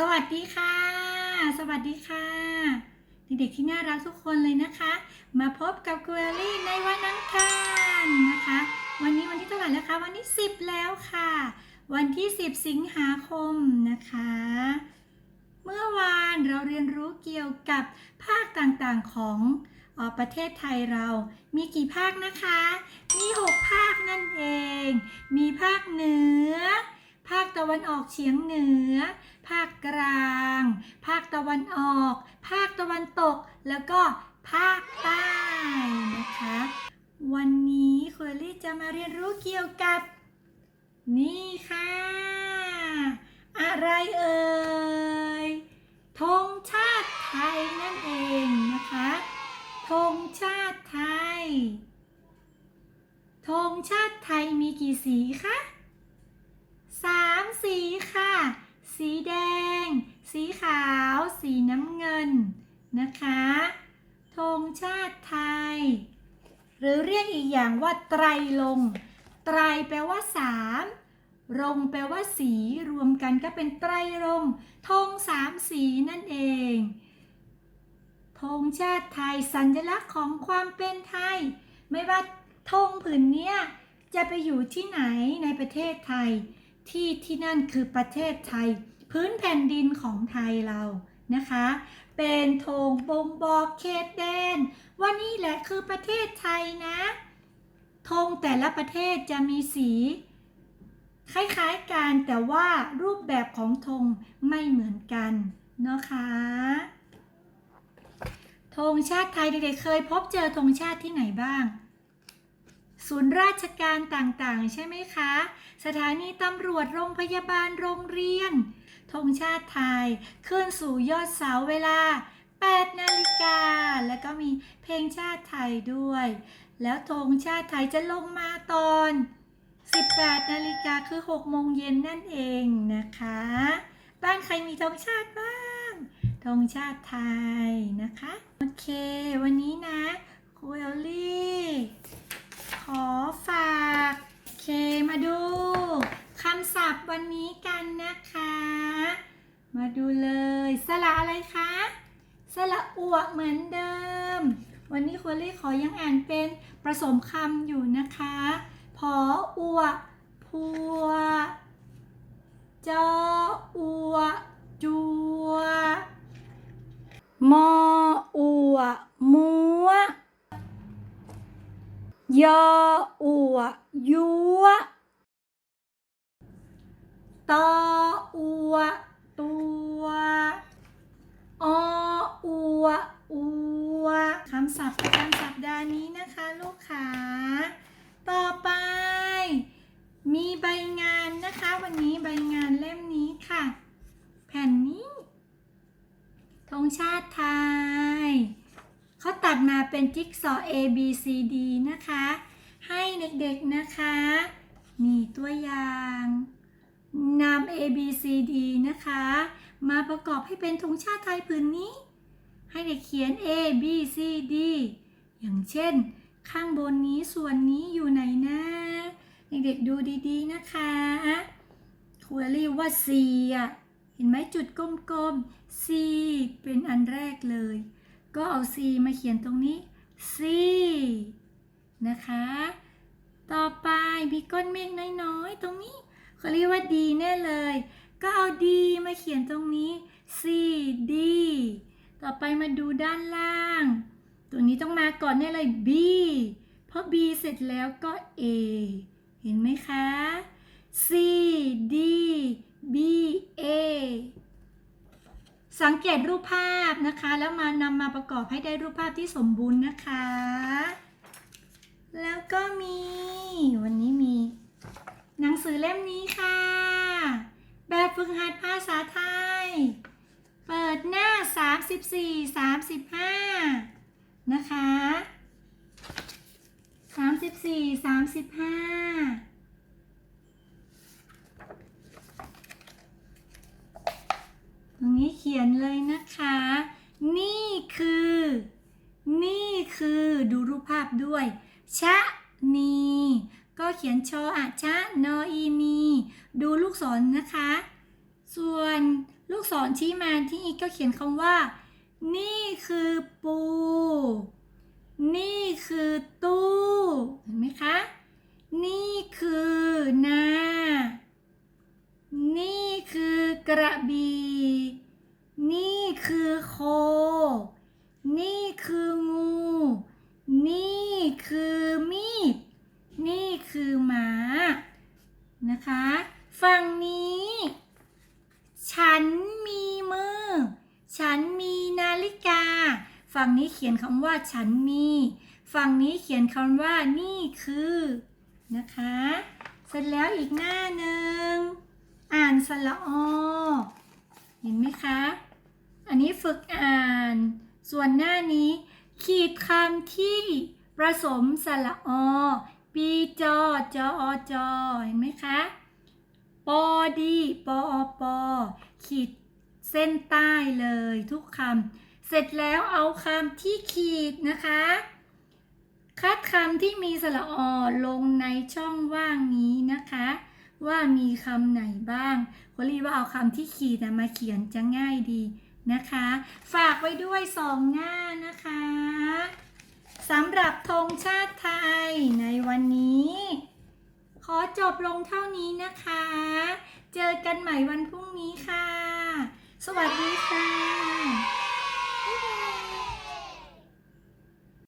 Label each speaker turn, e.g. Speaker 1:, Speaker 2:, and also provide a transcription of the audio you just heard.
Speaker 1: สวัสดีค่ะ สวัสดีค่ะ เด็กๆที่น่ารักทุกคนเลยนะคะ มาพบกับครูเอลลี่ในวันอังคารนะคะ วันนี้วันที่เท่าไหร่แล้วคะ วันที่ 10 แล้วค่ะ วันที่ 10 สิงหาคมนะคะ เมื่อวานเราเรียนรู้เกี่ยวกับภาคต่างๆของออประเทศไทยเรา มีกี่ภาคนะคะ มี 6 ภาคนั่นเอง มีภาคเหนือ ภาคตะวันออกเฉียงเหนือ ภาคกลาง ภาคตะวันออก ภาคตะวันตก แล้วก็ภาคใต้นะคะ วันนี้คุยลี่จะมาเรียนรู้เกี่ยวกับ นี่ค่ะ อะไรเอ่ยธงชาติไทยนั่นเองนะคะธงชาติไทยธงชาติไทยมีกี่สีคะ สีค่ะ สีแดง สีขาว สีน้ำเงินนะคะธงชาติไทย หรือเรียกอีกอย่างว่าไตรลง ไตรแปลว่าสามรงแปลว่าสีรวมกันก็เป็นไตรรงธงสามสีนั่นเองธงชาติไทยสัญลักษณ์ของความเป็นไทย ไม่ว่าธงผืนเนี้ยจะไปอยู่ที่ไหนในประเทศไทย ที่ที่นั่นคือประเทศไทย พื้นแผ่นดินของไทยเรานะคะ เป็นธงบ่งบอกเขตแดน ว่านี่แหละคือประเทศไทยนะธงแต่ละประเทศจะมีสี คล้ายๆกันแต่ว่ารูปแบบของธงไม่เหมือนกันนะคะธงชาติไทยเด็กๆเคยพบเจอธงชาติที่ไหนบ้าง ศูนย์ราชการต่างๆ ใช่ไหมคะ สถานีตำรวจโรงพยาบาลโรงเรียนธงชาติไทยขึ้นสู่ยอดเสาเวลา 8 นาฬิกา แล้วก็มีเพลงชาติไทยด้วย แล้วธงชาติไทยจะลงมาตอน 18 นาฬิกาคือ 6 โมงเย็นนั่นเองนะคะ บ้านใครมีธงชาติบ้างธงชาติไทยนะคะ โอเค วันนี้นะครูเอลลี่ ขอฝากเคมาดูคำศัพท์วันนี้กันนะคะ มาดูเลย สระอะไรคะ สระอวเหมือนเดิม วันนี้คุณลี่ขอยังอ่านเป็นผสมคำอยู่นะคะ พออวพัวจออวจัวมออวมัว ยออัวยัวตออัวตัวออัวอัวคำศัพท์ประจำสัปดาห์นี้นะคะ ลูกขาต่อไป มีใบงานนะคะ วันนี้ใบงานเล่มนี้ค่ะ แผ่นนี้ธงชาติไทย ตัดมาเป็นจิ๊กซอว์ A B C D นะคะ ให้เด็กๆนะคะ นี่ตัวอย่างนำ A B C D นะคะ มาประกอบให้เป็นธงชาติไทยผืนนี้ ให้เด็กเขียน A B C D อย่างเช่น ข้างบนนี้ส่วนนี้อยู่ไหนนะเด็กๆดูดีๆนะคะครูเรียกว่า C อะ เห็นไหมจุดกลมๆ C เป็นอันแรกเลย ก็เอา C มาเขียนตรงนี้ C นะคะ ต่อไปมีก้อนเมฆน้อยๆ ตรงนี้เขาเรียกว่า D แน่เลย ก็เอา D มาเขียนตรงนี้ C D ต่อไปมาดูด้านล่าง ตัวนี้ต้องมาก่อนแน่เลย B เพราะ B เสร็จแล้วก็ A เห็นไหมคะ C D B A สังเกตรูปภาพนะคะ แล้วมานำมาประกอบให้ได้รูปภาพที่สมบูรณ์นะคะ แล้วก็มี วันนี้มี หนังสือเล่มนี้ค่ะ แบบฝึกหัดภาษาไทย เปิดหน้า 34 35 นะคะ 34 35 ตรงนี้เขียนเลยนะคะ นี่คือ นี่คือดูรูปภาพด้วย ชะนี ก็เขียนชออะชะนออีนี ดูลูกศรนนะคะ ส่วนลูกศรชี้มาที่อีกก็เขียนคำว่า นี่คือปู นี่คือตู้ เห็นไหมคะ นี่คือนา นี่คือกระบี่ นี่คือโค นี่คืองู นี่คือมีด นี่คือหมา นะคะ ฝั่งนี้ ฉันมีมือ ฉันมีนาฬิกา ฝั่งนี้ เขียนคำว่าฉันมี ฝั่งนี้เขียนคำว่านี่คือนะคะ เสร็จแล้วอีกหน้าหนึ่งอ่านสระอเห็นไหมคะ อันนี้ฝึกอ่าน ส่วนหน้านี้ ขีดคำที่ผสมสระอปีจอจอจอเห็นไหมคะปอดีปอปอขีดเส้นใต้เลยทุกคำ เสร็จแล้วเอาคำที่ขีดนะคะ คัดคำที่มีสระอลงในช่องว่างนี้นะคะ ว่ามีคำไหนบ้างวลีว่าเอาคำที่ขีดมาเขียนจะง่ายดีนะคะ ฝากไว้ด้วยสองหน้านะคะสำหรับธงชาติไทยในวันนี้ ขอจบลงเท่านี้นะคะ เจอกันใหม่วันพรุ่งนี้ค่ะ สวัสดีค่ะ Bye.